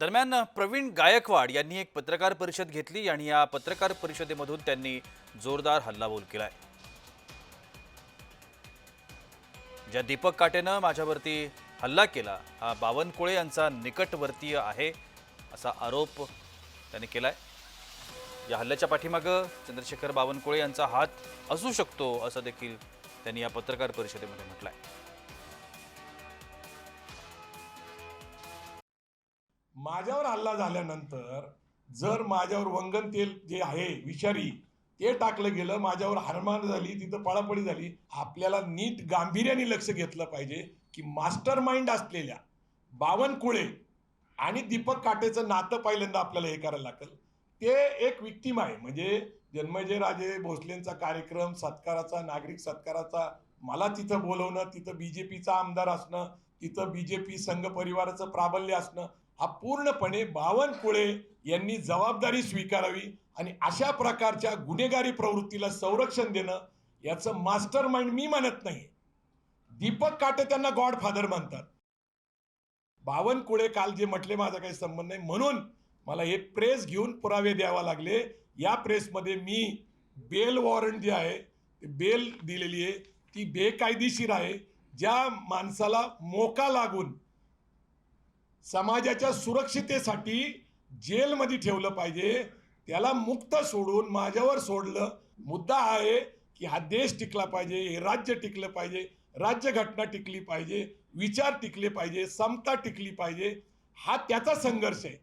दरम्यान प्रवीण गायकवाड यांनी एक पत्रकार परिषद घेतली आणि या पत्रकार परिषदेमधून त्यांनी जोरदार हल्लाबोल केलाय. ज्या दीपक काटेनं माझ्यावरती हल्ला केला हा बावनकुळे यांचा निकटवर्तीय आहे असा आरोप त्यांनी केलाय. या हल्ल्याच्या पाठीमागं चंद्रशेखर बावनकुळे यांचा हात असू शकतो असं देखील त्यांनी या पत्रकार परिषदेमध्ये म्हटलं आहे माझ्यावर हल्ला झाल्यानंतर जर माझ्यावर वंगन तेल जे आहे विषारी ते टाकलं गेलं माझ्यावर हरमान झाली तिथं पळापळी झाली आपल्याला नीट गांभीर्याने लक्ष घेतलं पाहिजे की मास्टर माइंड असलेल्या बावनकुळे आणि दीपक काटेचं नातं पहिल्यांदा आपल्याला हे करायला लागेल. ते एक विक्टीम आहे. म्हणजे जन्मजय राजे भोसलेंचा कार्यक्रम सत्काराचा नागरिक सत्काराचा मला तिथं बोलवणं तिथं बीजेपीचा आमदार असणं तिथं बीजेपी संघ परिवाराचं प्राबल्य असणं हा पूर्णपणे बावनकुळे यांनी जबाबदारी स्वीकारावी आणि अशा प्रकारच्या गुन्हेगारी प्रवृत्तीला संरक्षण देणं याचं मास्टर माइंड मी म्हणत नाही. दीपक काटे त्यांना गॉडफादर म्हणतात. बावनकुळे काल जे म्हटले माझा काही संबंध नाही. म्हणून मला हे प्रेस घेऊन पुरावे द्यावा लागले. या प्रेसमध्ये मी बेल वॉरंट जे आहे बेल दिलेली आहे ती बेकायदेशीर आहे. ज्या माणसाला मोका लागून समाजाच्या सुरक्षितेसाठी जेलमध्ये ठेवलं पाहिजे. त्याला मुक्त सोडून माझ्यावर सोडलं. मुद्दा आहे की हा देश टिकला पाहिजे हे राज्य टिकलं पाहिजे राज्यघटना टिकली पाहिजे विचार टिकले पाहिजे समता टिकली पाहिजे. हा त्याचा संघर्ष आहे.